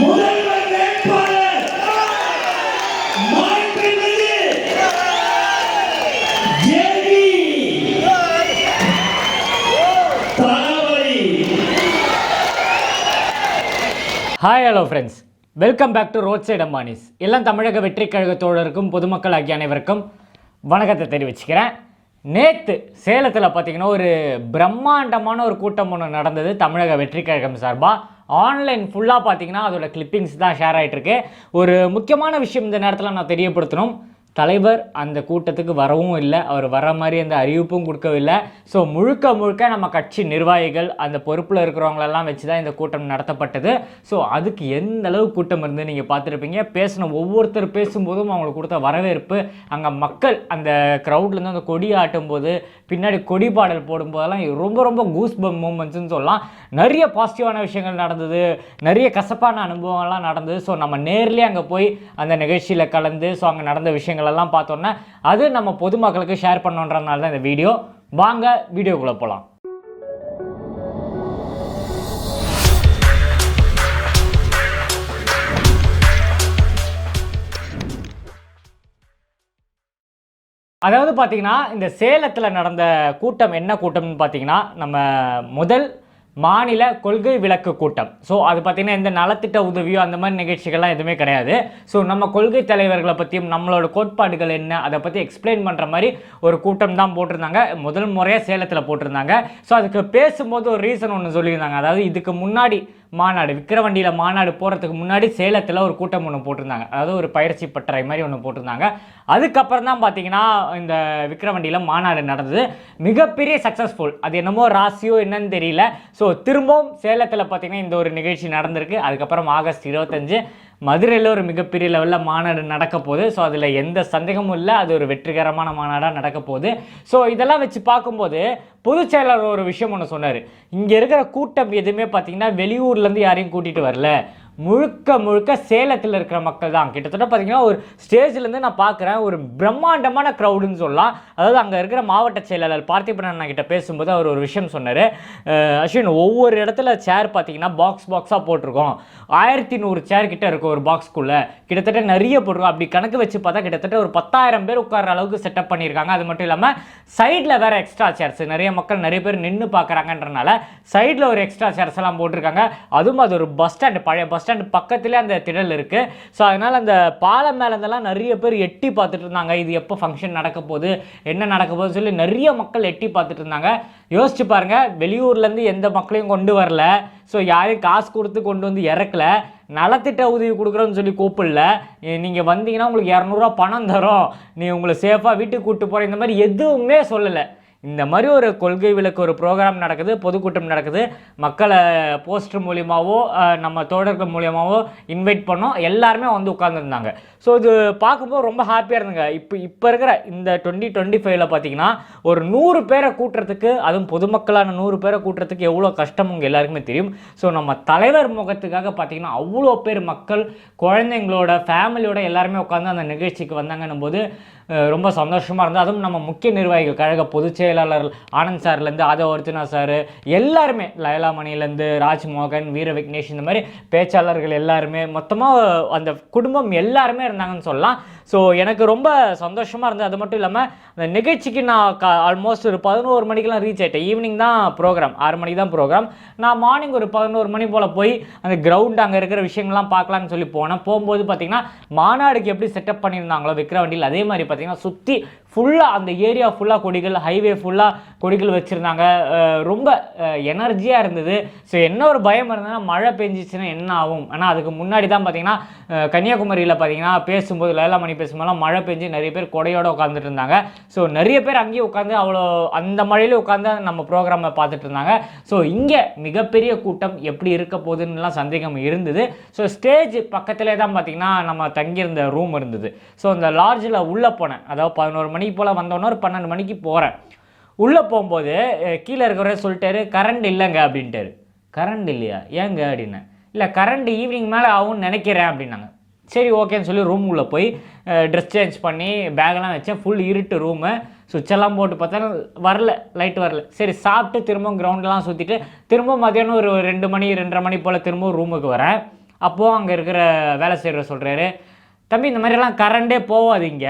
முதல்வர் வேட்பாளர். மாண்புமிகு தளபதி hi hello friends welcome back to road side Ambanis எல்லாம் தமிழக வெற்றி கழக தோழருக்கும் பொதுமக்கள் ஆகிய அனைவருக்கும் வணக்கத்தை தெரிவிச்சுக்கிறேன். நேற்று சேலத்தில் பார்த்தீங்கன்னா ஒரு பிரம்மாண்டமான ஒரு கூட்டம் ஒன்று நடந்தது தமிழக வெற்றி கழகம் சார்பாக ஆன்லைன் ஃபுல்லாக பார்த்தீங்கன்னா அதோட கிளிப்பிங்ஸ் தான் ஷேர் ஆகிட்டுருக்கு ஒரு முக்கியமான விஷயம் இந்த நேரத்தில் நான் தெரியப்படுத்தணும். தலைவர் அந்த கூட்டத்துக்கு வரவும் இல்லை. அவர் வர மாதிரி அந்த அறிவிப்பும் கொடுக்கவில்லை. ஸோ முழுக்க முழுக்க நம்ம கட்சி நிர்வாகிகள் அந்த பொறுப்பில் இருக்கிறவங்களெல்லாம் வச்சு தான் இந்த கூட்டம் நடத்தப்பட்டது. ஸோ அதுக்கு எந்த அளவு கூட்டம் இருந்து நீங்கள் பார்த்துருப்பீங்க? பேசின ஒவ்வொருத்தர் பேசும்போதும் அவங்களுக்கு கொடுத்த வரவேற்பு அங்கே மக்கள் அந்த க்ரௌட்லேருந்து அந்த கொடி ஆட்டும் போது பின்னாடி கொடி பாடல் போடும்போதெல்லாம் ரொம்ப ரொம்ப கூஸ் பம் மூமெண்ட்ஸ்னு சொல்லலாம். நிறைய பாசிட்டிவான விஷயங்கள் நடந்தது. நிறைய கசப்பான அனுபவங்கள்லாம் நடந்தது. ஸோ நம்ம நேர்லேயே அங்கே போய் அந்த நிகழ்ச்சியில் கலந்து ஸோ அங்கே நடந்த விஷயங்கள் எல்லாம் பார்த்தோன்னா அது நம்ம பொதுமக்களுக்கு ஷேர் பண்ணணுன்றதுனால தான் இந்த வீடியோ வாங்க வீடியோக்குள்ளே போகலாம் அதாவது பார்த்தீங்கன்னா இந்த சேலத்தில் நடந்த கூட்டம் என்ன கூட்டம்னு பார்த்தீங்கன்னா நம்ம முதல் மாநில கொள்கை விளக்கு கூட்டம். ஸோ அது பார்த்தீங்கன்னா எந்த நலத்திட்ட உதவியோ அந்த மாதிரி நிகழ்ச்சிகள்லாம் எதுவுமே கிடையாது. ஸோ நம்ம கொள்கை தலைவர்களை பற்றியும் நம்மளோட கோட்பாடுகள் என்ன அதை பற்றி எக்ஸ்பிளைன் பண்ணுற மாதிரி ஒரு கூட்டம் தான் போட்டிருந்தாங்க. முதல் முறையாக சேலத்தில் போட்டிருந்தாங்க. ஸோ அதுக்கு பேசும்போது ஒரு ரீசன் ஒன்று சொல்லியிருந்தாங்க. அதாவது இதுக்கு முன்னாடி மாநாடு விக்கிரவண்டியில் மாநாடு போகிறதுக்கு முன்னாடி சேலத்தில் ஒரு கூட்டம் ஒன்று போட்டிருந்தாங்க. அதாவது ஒரு பயிற்சி பட்டறை மாதிரி ஒன்று போட்டிருந்தாங்க. அதுக்கப்புறம் தான் பார்த்தீங்கன்னா இந்த விக்கிரவண்டியில் மாநாடு நடந்தது. மிகப்பெரிய சக்ஸஸ்ஃபுல் அது என்னமோ ராசியோ என்னன்னு தெரியல. ஸோ திரும்பவும் சேலத்தில் பார்த்தீங்கன்னா இந்த ஒரு நிகழ்ச்சி நடந்திருக்கு. அதுக்கப்புறம் ஆகஸ்ட் இருபத்தஞ்சு. மதுரையில் ஒரு மிகப்பெரிய லெவலில் மாநாடு நடக்க போகுது. ஸோ அதில் எந்த சந்தேகமும் இல்லை. அது ஒரு வெற்றிகரமான மாநாடாக நடக்க போகுது. ஸோ இதெல்லாம் வச்சு பார்க்கும்போது பொதுச் செயலாளர் ஒரு விஷயம் ஒன்று சொன்னார். இங்கே இருக்கிற கூட்டம் எதுவுமே பார்த்தீங்கன்னா வெளியூர்லேருந்து யாரையும் கூட்டிகிட்டு வரல. முழுக்க முழுக்க சேலத்தில் இருக்கிற மக்கள் தான். கிட்டத்தட்ட பார்த்தீங்கன்னா ஒரு ஸ்டேஜ்லேருந்து நான் பார்க்குறேன் ஒரு பிரம்மாண்டமான க்ரௌடுன்னு சொல்லலாம். அதாவது அங்கே இருக்கிற மாவட்ட செயலாளர் பார்த்திபன் அண்ணா கிட்ட பேசும்போது அவர் ஒரு விஷயம் சொன்னார். அஸ்வின் ஒவ்வொரு இடத்துல சேர் பார்த்தீங்கன்னா பாக்ஸ் பாக்ஸாக போட்டிருக்கோம். ஆயிரத்தி நூறு சேர் கிட்ட இருக்கும் ஒரு பாக்ஸ்க்குள்ளே கிட்டத்தட்ட நிறைய போட்டிருக்கோம். அப்படி கணக்கு வச்சு பார்த்தா கிட்டத்தட்ட ஒரு பத்தாயிரம் பேர் உட்கார்ற அளவுக்கு செட்டப் பண்ணியிருக்காங்க. அது மட்டும் இல்லாமல் சைடில் வேறு எக்ஸ்ட்ரா சேர்ஸ் நிறைய மக்கள் நிறைய பேர் நின்று பார்க்குறாங்கன்றனால சைடில் ஒரு எக்ஸ்ட்ரா சேர்ஸ் எல்லாம் போட்டிருக்காங்க. அதுவும் அது ஒரு பஸ் ஸ்டாண்டு பழைய பஸ் ஸ்டாண்ட் பக்கத்துலேயே அந்த திடல் இருக்குது ஸோ அதனால் அந்த பாலம் மேலே இருந்தெல்லாம் நிறைய பேர் எட்டி பார்த்துட்டு இருந்தாங்க. இது எப்போ ஃபங்க்ஷன் நடக்க போகுது என்ன நடக்க போகுதுன்னு சொல்லி நிறைய மக்கள் எட்டி பார்த்துட்டு இருந்தாங்க. யோசிச்சு பாருங்கள் வெளியூர்லேருந்து எந்த மக்களையும் கொண்டு வரல. ஸோ யாரையும் காசு கொடுத்து கொண்டு வந்து இறக்கல. நலத்திட்ட உதவி கொடுக்குறோன்னு சொல்லி கூப்பிடல. நீங்கள் வந்தீங்கன்னா உங்களுக்கு இரநூறுவா பணம் தரும். நீ உங்களை சேஃபாக வீட்டுக்கு கூப்பிட்டு போகிற இந்த மாதிரி எதுவுமே சொல்லலை. இந்த மாதிரி ஒரு கொள்கை விளக்கு ஒரு ப்ரோக்ராம் நடக்குது பொதுக்கூட்டம் நடக்குது. மக்களை போஸ்டர் மூலியமாகவோ நம்ம தோழர்கள் மூலியமாகவோ இன்வைட் பண்ணோம். எல்லாருமே வந்து உட்காந்துருந்தாங்க ஸோ இது பார்க்கும்போது ரொம்ப ஹாப்பியாக இருந்துங்க இப்போ இப்போ இருக்கிற இந்த டுவெண்ட்டி டுவெண்ட்டி ஃபைவ்ல பார்த்தீங்கன்னா ஒரு நூறு பேரை கூட்டுறதுக்கு அதுவும் பொதுமக்களான நூறு பேரை கூட்டுறதுக்கு எவ்வளோ கஷ்டம் உங்கள் எல்லாருக்குமே தெரியும். ஸோ நம்ம தலைவர் முகத்துக்காக பார்த்தீங்கன்னா அவ்வளோ பேர் மக்கள் குழந்தைங்களோட ஃபேமிலியோட எல்லாருமே உட்காந்து அந்த நிகழ்ச்சிக்கு வந்தாங்கன்னும் போது ரொம்ப சந்தோஷமாக இருந்தது. அதுவும் நம்ம முக்கிய நிர்வாகிகள் கழக பொதுச் செயலாளர் ஆனந்த் சார்லேருந்து ஆதவ அர்ச்சனா சார் எல்லாருமே லயலாமணிலேருந்து ராஜ்மோகன் வீர விக்னேஷ் இந்த மாதிரி பேச்சாளர்கள் எல்லாருமே மொத்தமாக அந்த குடும்பம் எல்லாருமே இருந்தாங்கன்னு சொல்லலாம். ஸோ எனக்கு ரொம்ப சந்தோஷமாக இருந்தது. அது மட்டும் இல்லாமல் அந்த நிகழ்ச்சிக்கு நான் கா ஆல்மோஸ்ட் ஒரு பதினோரு மணிக்கெலாம் ரீச் ஆகிட்டேன் ஈவினிங் தான் ப்ரோக்ராம் ஆறு மணிக்கு தான் ப்ரோக்ராம் நான் மார்னிங் ஒரு பதினோரு மணி போல் போய் அந்த கிரவுண்ட் அங்கே இருக்கிற விஷயங்கள்லாம் பார்க்கலான்னு சொல்லி போனேன். போகும்போது பார்த்தீங்கன்னா மாநாடுக்கு எப்படி செட்டப் பண்ணியிருந்தாங்களோ விக்ரவண்டியில் அதே மாதிரி பார்த்தீங்கன்னா சுற்றி ஃபுல்லாக அந்த ஏரியா ஃபுல்லாக கொடிகள் ஹைவே ஃபுல்லாக கொடிகள் வச்சுருந்தாங்க. ரொம்ப எனர்ஜியாக இருந்தது. ஸோ என்ன ஒரு பயம் இருந்ததுன்னா மழை பெஞ்சிச்சுன்னா என்ன ஆகும்? ஆனால் அதுக்கு முன்னாடி தான் பார்த்தீங்கன்னா கன்னியாகுமரியில் பார்த்தீங்கன்னா பேசும்போது லேலாமணி பேசும்போதெல்லாம் மழை பெஞ்சு நிறைய பேர் கொடையோடு உட்காந்துட்டு இருந்தாங்க. ஸோ நிறைய பேர் அங்கேயே உட்காந்து அவ்வளோ அந்த மழையில உட்காந்து நம்ம ப்ரோக்ராமை பார்த்துட்டு இருந்தாங்க. ஸோ இங்கே மிகப்பெரிய கூட்டம் எப்படி இருக்க போகுதுன்னுலாம் சந்தேகம் இருந்தது. ஸோ ஸ்டேஜ் பக்கத்திலே தான் பார்த்தீங்கன்னா நம்ம தங்கியிருந்த ரூம் இருந்தது. ஸோ அந்த லார்ஜில் உள்ளே போனேன். அதாவது பதினோரு மணிக்கு போல் வந்தோன்னே ஒரு பன்னெண்டு மணிக்கு போகிறேன் உள்ளே போகும்போது கீழே இருக்கிறவரே சொல்லிட்டாரு கரண்ட் இல்லைங்க அப்படின்ட்டாரு. கரண்ட் இல்லையா? ஏங்க? அப்படின்னேன் இல்லை கரண்ட் ஈவினிங் மேலே ஆகும்னு நினைக்கிறேன் அப்படின்னாங்க. சரி ஓகேன்னு சொல்லி ரூம் போய் ட்ரெஸ் சேஞ்ச் பண்ணி பேக்கெல்லாம் வச்சேன் ஃபுல் இருட்டு ரூமு சுவிட்செல்லாம் போட்டு பார்த்தா வரல லைட் வரல. சரி சாப்பிட்டு திரும்பவும் கிரவுண்ட்லாம் சுற்றிட்டு திரும்ப மதியானம் ஒரு ரெண்டு மணி ரெண்டரை மணி போல் திரும்பவும் ரூமுக்கு வரேன். அப்போது அங்கே இருக்கிற வேலை செய்கிறவர் சொல்கிறாரு தம்பி இந்த மாதிரிலாம் கரண்டே போகாதீங்க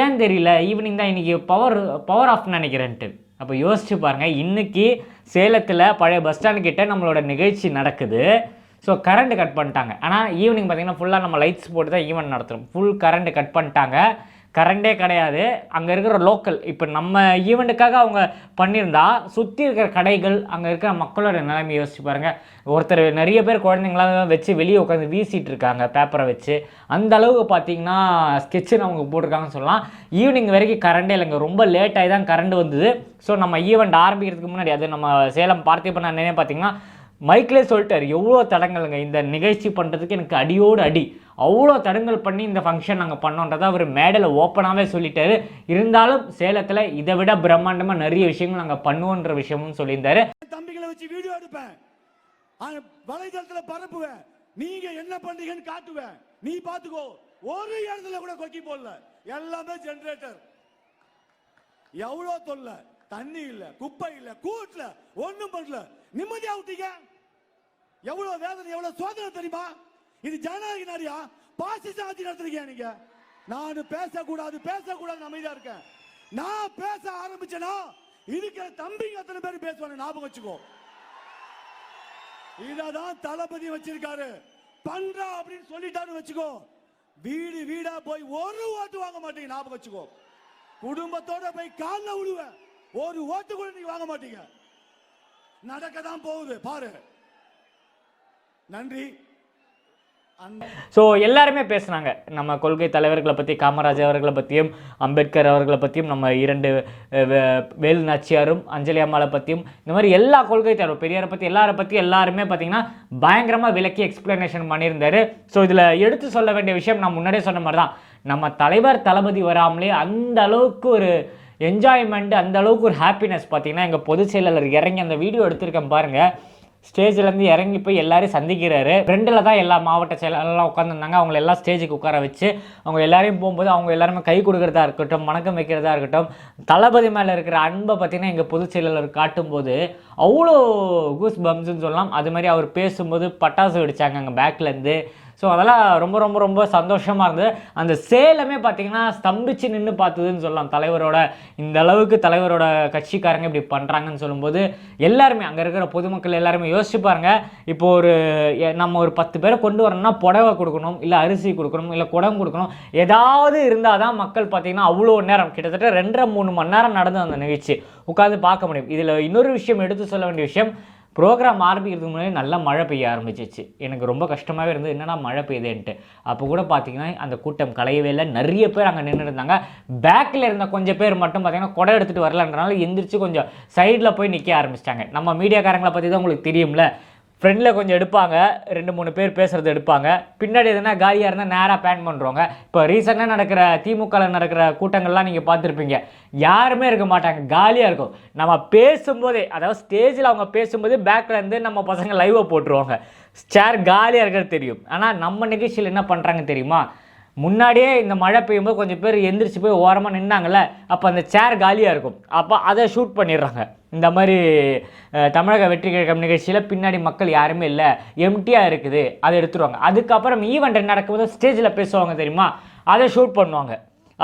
ஏன் தெரியல? ஈவினிங் தான் இன்றைக்கி பவர் பவர் ஆஃப் நினைக்கிறேன்ட்டு. அப்போ யோசிச்சு பாருங்கள் இன்றைக்கி சேலத்தில் பழைய பஸ் ஸ்டாண்ட் கிட்டே நம்மளோட நிகழ்ச்சி நடக்குது. ஸோ கரண்ட் கட் பண்ணிட்டாங்க. ஆனால் ஈவினிங் பார்த்தீங்கன்னா ஃபுல்லாக நம்ம லைட்ஸ் போட்டு தான் ஈவெண்ட் நடத்துகிறோம் ஃபுல் கரண்ட் கட் பண்ணிட்டாங்க. கரண்டே கிடையாது. அங்கே இருக்கிற லோக்கல் இப்போ நம்ம ஈவெண்ட்டுக்காக அவங்க பண்ணியிருந்தா சுற்றி இருக்கிற கடைகள் அங்கே இருக்கிற மக்களோட நிலைமை யோசிச்சு பாருங்கள் ஒருத்தர் நிறைய பேர் குழந்தைங்களாம் வச்சு வெளியே உட்காந்து வீசிட்டு இருக்காங்க பேப்பரை வச்சு. அந்த அளவுக்கு பார்த்தீங்கன்னா ஸ்கெட்சுன்னு அவங்க போட்டிருக்காங்கன்னு சொல்லலாம். ஈவினிங் வரைக்கும் கரண்டே இல்லைங்க. ரொம்ப லேட் ஆகி தான் கரண்ட் வந்தது. ஸோ நம்ம ஈவெண்ட் ஆரம்பிக்கிறதுக்கு முன்னாடி அது நம்ம சேலம் பார்த்திபன் அண்ணனே பார்த்தீங்கன்னா மைக்கிலே சொல்லிட்டார் எவ்வளோ தடங்கலுங்க இந்த நிகழ்ச்சி பண்ணுறதுக்கு எனக்கு அடியோடு அடி. அவ்வளோ தடங்கல் பண்ணி இந்த ஃபங்க்ஷன் நாங்கள் பண்ணோன்றதை அவர் மேடையில் ஓப்பனாகவே சொல்லிட்டாரு. இருந்தாலும் சேலத்தில் இதை விட பிரம்மாண்டமாக நிறைய விஷயங்கள் நாங்கள் பண்ணுவோன்ற விஷயமும் சொல்லியிருந்தாரு. தம்பிகளை வச்சு வீடியோ எடுப்பேன். வலைதளத்தில் பரப்புவேன். நீங்க என்ன பண்றீங்கன்னு காட்டுவேன். நீ பாத்துக்கோ ஒரு இடத்துல கூட கொக்கி போடல. எல்லாமே ஜெனரேட்டர் எவ்வளோ தொல்லை? தண்ணி இல்லை குப்பை இல்லை கூட்டல ஒன்றும் பண்ணல. நிம்மதியா விட்டீங்க எவ்வளவு வேதனை எவ்வளவு சோதனை தெரியுமா? இது ஜனநாயக நாடியா? பாசிச ஆட்சி நடத்திருக்கீங்க நீங்க? நான் பேசக்கூடாது பேசக்கூடாது அமைதியா இருக்கேன். நான் பேச ஆரம்பிச்சேனா? இருக்கிற தம்பிங்க அத்தனை பேர் பேசுவாங்க ஞாபகம் வச்சுக்கோ. இததான் தளபதி வச்சிருக்காரு. பண்றா அப்படின்னு சொல்லிட்டாரு வச்சுக்கோ. வீடு வீடா போய் ஒரு ஓட்டு வாங்க மாட்டீங்க ஞாபகம் வச்சுக்கோ. குடும்பத்தோட போய் காலில் விழுவேன் ஒரு ஓட்டு கூட நீங்க வாங்க மாட்டீங்க. நடக்க தான் போகுது பாரு. நன்றி. ஸோ எல்லாருமே பேசுனாங்க. நம்ம கொள்கை தலைவர்களை பற்றி காமராஜ் அவர்களை பற்றியும் அம்பேத்கர் அவர்களை பற்றியும் நம்ம இரண்டு வேல் வேலு நாச்சியாரும் அஞ்சலி அம்மாளை பற்றியும் இந்த மாதிரி எல்லா கொள்கை தலைவர் பெரியாரை பற்றி எல்லாரை பற்றி எல்லாருமே பார்த்தீங்கன்னா பயங்கரமாக விலக்கி எக்ஸ்பிளனேஷன் பண்ணியிருந்தாரு. ஸோ இதில் எடுத்து சொல்ல வேண்டிய விஷயம் நான் முன்னாடியே சொன்ன மாதிரி தான். நம்ம தலைவர் தளபதி வராமலே அந்த அளவுக்கு ஒரு என்ஜாய்மெண்ட் அந்த அளவுக்கு ஒரு ஹாப்பினஸ் பார்த்தீங்கன்னா எங்கள் பொதுச் செயலாளர் இறங்கி அந்த வீடியோ எடுத்திருக்கேன் பாருங்கள் ஸ்டேஜ்லேருந்து இறங்கி போய் எல்லாரையும் சந்திக்கிறாரு. ஃப்ரெண்டில் தான் எல்லா மாவட்ட செயலாளர்லாம் உட்காந்துருந்தாங்க அவங்கள எல்லாம் ஸ்டேஜுக்கு உட்கார வச்சு அவங்க எல்லாரையும் போகும்போது அவங்க எல்லாருமே கை கொடுக்குறதா இருக்கட்டும் வணக்கம் வைக்கிறதா இருக்கட்டும் தளபதி மேலே இருக்கிற அன்பை பார்த்தீங்கன்னா எங்கள் பொதுச் செயலாளர் காட்டும்போது அவ்வளோ கூஸ் பம்ஸ்ன்னு சொல்லலாம். அது மாதிரி அவர் பேசும்போது பட்டாசு வெடித்தாங்க அங்கே பேக்லேருந்து ஸோ அதெல்லாம் ரொம்ப ரொம்ப ரொம்ப சந்தோஷமாக இருந்தது. அந்த சேலமே பார்த்தீங்கன்னா ஸ்தம்பிச்சு நின்று பார்த்ததுன்னு சொல்லலாம். தலைவரோட இந்த அளவுக்கு தலைவரோட கட்சிக்காரங்க இப்படி பண்ணுறாங்கன்னு சொல்லும்போது எல்லாருமே அங்கே இருக்கிற பொதுமக்கள் எல்லாருமே யோசிச்சு பாருங்க. இப்போ ஒரு நம்ம ஒரு பத்து பேரை கொண்டு வரணும்னா புடவை கொடுக்கணும் இல்லை அரிசி கொடுக்கணும் இல்லை குடம் கொடுக்கணும். ஏதாவது இருந்தால் தான் மக்கள் பார்த்தீங்கன்னா அவ்வளோ நேரம் கிட்டத்தட்ட ரெண்டரை மூணு மணி நேரம் நடந்து அந்த நிகழ்ச்சி. உட்காந்து பார்க்க முடியும். இதில் இன்னொரு விஷயம் எடுத்து சொல்ல வேண்டிய விஷயம் ப்ரோக்ராம் ஆரம்பிக்கிறதுக்கு முன்னாடி நல்லா மழை பெய்ய ஆரம்பிச்சிச்சு. எனக்கு ரொம்ப கஷ்டமாகவே இருந்தது. என்னடா மழை பெய்யுதுன்ட்டு. அப்போ கூட பார்த்தீங்கன்னா அந்த கூட்டம் கலையவே இல்லை. நிறைய பேர் அங்கே நின்று இருந்தாங்க பேக்கில் இருந்த கொஞ்சம் பேர் மட்டும் பார்த்தீங்கன்னா குடம் எடுத்துகிட்டு வரலன்றனால எந்திரிச்சு கொஞ்சம் சைடில் போய் நிற்க ஆரம்பிச்சிட்டாங்க. நம்ம மீடியாக்காரங்களை பற்றி தான் உங்களுக்கு தெரியும்ல. ஃப்ரெண்டில் கொஞ்சம் எடுப்பாங்க. ரெண்டு மூணு பேர் பேசுகிறது எடுப்பாங்க. பின்னாடி எதுனா காலியாக இருந்தால் நேராக பேன் பண்ணுறவங்க இப்போ ரீசெண்டாக நடக்கிற திமுகவில் நடக்கிற கூட்டங்கள்லாம் நீங்கள் பார்த்துருப்பீங்க. யாருமே இருக்க மாட்டாங்க. காலியாக இருக்கும். நம்ம பேசும்போதே அதாவது ஸ்டேஜில் அவங்க பேசும்போது பேக்கில் இருந்து நம்ம பசங்க லைவை போட்டுருவாங்க. சேர் காலியாக இருக்கிறது தெரியும். ஆனால் நம்ம நிகழ்ச்சியில் என்ன பண்ணுறாங்க தெரியுமா? முன்னாடியே இந்த மழை பெய்யும்போது கொஞ்சம் பேர் எந்திரிச்சு போய் ஓரமாக நின்னாங்கள்ல அப்போ அந்த சேர் காலியாக இருக்கும். அப்போ அதை ஷூட் பண்ணிடுறாங்க. இந்த மாதிரி தமிழக வெற்றி கழகம் நிகழ்ச்சியில் பின்னாடி மக்கள் யாருமே இல்லை. எம்டியாக இருக்குது. அதை எடுத்துருவாங்க. அதுக்கப்புறம் ஈவெண்ட் நடக்கும்போது ஸ்டேஜில் பேசுவாங்க தெரியுமா? அதை ஷூட் பண்ணுவாங்க.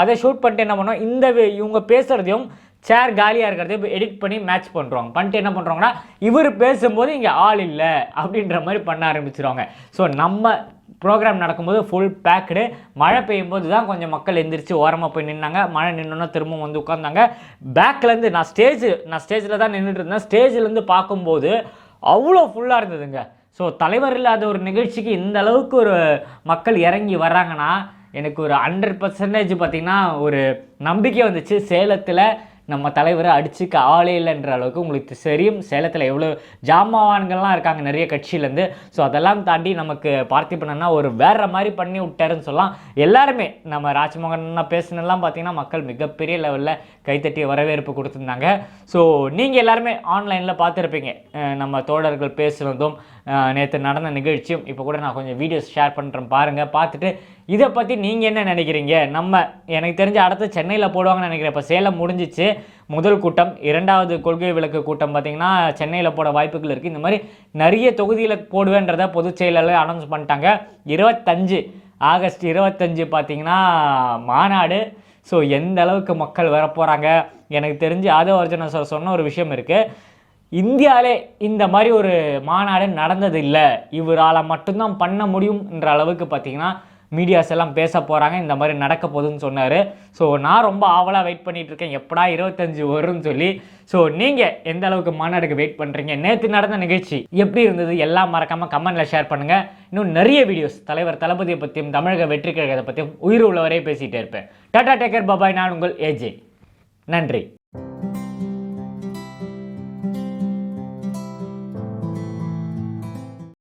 அதை ஷூட் பண்ணிட்டு என்ன பண்ணுவோம்? இந்த இவங்க பேசுகிறதையும் சேர் காலியாக இருக்கிறதையும் எடிட் பண்ணி மேட்ச் பண்ணுறாங்க பண்ணிட்டு என்ன பண்ணுறாங்கன்னா இவர் பேசும்போது இங்கே ஆள் இல்லை அப்படின்ற மாதிரி பண்ண ஆரம்பிச்சிருவாங்க. ஸோ நம்ம ப்ரோக்ராம் நடக்கும்போது ஃபுல் பேக்கடு மழை பெய்யும்போது தான் கொஞ்சம் மக்கள் எந்திரிச்சு ஓரமாக போய் நின்னாங்க. மழை நின்னோன்னா திரும்ப வந்து உட்காந்தாங்க பேக்லேருந்து நான் ஸ்டேஜ் நான் ஸ்டேஜில் தான் நின்றுட்டு இருந்தேன். ஸ்டேஜ்லேருந்து பார்க்கும்போது அவ்வளோ ஃபுல்லாக இருந்ததுங்க. ஸோ தலைவர் இல்லாத ஒரு நிகழ்ச்சிக்கு இந்த அளவுக்கு ஒரு மக்கள் இறங்கி வர்றாங்கன்னா எனக்கு ஒரு ஹண்ட்ரட் பர்சன்டேஜ் பார்த்திங்கன்னா ஒரு நம்பிக்கை வந்துச்சு. சேலத்தில் நம்ம தலைவரை அடிச்சுக்க ஆளே இல்லைன்ற அளவுக்கு உங்களுக்கு தெரியும். சேலத்தில் எவ்வளோ ஜாமவான்கள்லாம் இருக்காங்க நிறைய கட்சியிலேருந்து. ஸோ அதெல்லாம் தாண்டி நமக்கு பார்த்திபனா ஒரு வேற மாதிரி பண்ணி விட்டாருன்னு சொல்லலாம். எல்லாருமே நம்ம ராஜ்மோகன் பேசுனதெல்லாம் பார்த்தீங்கன்னா மக்கள் மிகப்பெரிய லெவலில் கைத்தட்டி வரவேற்பு கொடுத்துருந்தாங்க. ஸோ நீங்கள் எல்லாருமே ஆன்லைனில் பார்த்துருப்பீங்க. நம்ம தோழர்கள் பேசுனதும் நேற்று நடந்த நிகழ்ச்சியும் இப்போ கூட நான் கொஞ்சம் வீடியோஸ் ஷேர் பண்ணுறேன் பாருங்கள் பார்த்துட்டு இதை பற்றி நீங்கள் என்ன நினைக்கிறீங்க? நம்ம எனக்கு தெரிஞ்ச அடுத்து சென்னையில் போடுவாங்கன்னு நினைக்கிறேன். இப்போ சேலம் முடிஞ்சிச்சு. முதல் கூட்டம் இரண்டாவது கொள்கை விளக்கு கூட்டம் பார்த்திங்கன்னா சென்னையில் போட வாய்ப்புகள் இருக்குது இந்த மாதிரி நிறைய தொகுதியில் போடுவேன்றத பொதுச் செயலாளர் அனௌன்ஸ் பண்ணிட்டாங்க. இருபத்தஞ்சு ஆகஸ்ட் இருபத்தஞ்சு பார்த்திங்கன்னா மாநாடு. ஸோ எந்த அளவுக்கு மக்கள் வரப்போகிறாங்க எனக்கு தெரிஞ்சு ஆதவ அர்ஜுன சார் சொன்ன ஒரு விஷயம் இருக்குது இந்தியாவிலே இந்த மாதிரி ஒரு மாநாடு நடந்தது இல்லை இவரால் மட்டும்தான் பண்ண முடியும்ன்ற அளவுக்கு பார்த்தீங்கன்னா மீடியாஸ் எல்லாம் பேச போகிறாங்க இந்த மாதிரி நடக்க போகுதுன்னு சொன்னார். ஸோ நான் ரொம்ப ஆவலாக வெயிட் பண்ணிகிட்டு இருக்கேன். எப்படா இருபத்தஞ்சு வரும்னு சொல்லி. ஸோ நீங்கள் எந்த அளவுக்கு மாநாடுக்கு வெயிட் பண்ணுறீங்க நேற்று நடந்த நிகழ்ச்சி எப்படி இருந்தது? எல்லாம் மறக்காமல் கமெண்ட்டில் ஷேர் பண்ணுங்கள் இன்னும் நிறைய வீடியோஸ் தலைவர் தளபதியை பற்றியும் தமிழக வெற்றி கழகத்தை பற்றியும் உயிர் உள்ளவரே பேசிகிட்டே இருப்பேன். Tata take care bye bye. நான் உங்கள் ஏஜே நன்றி.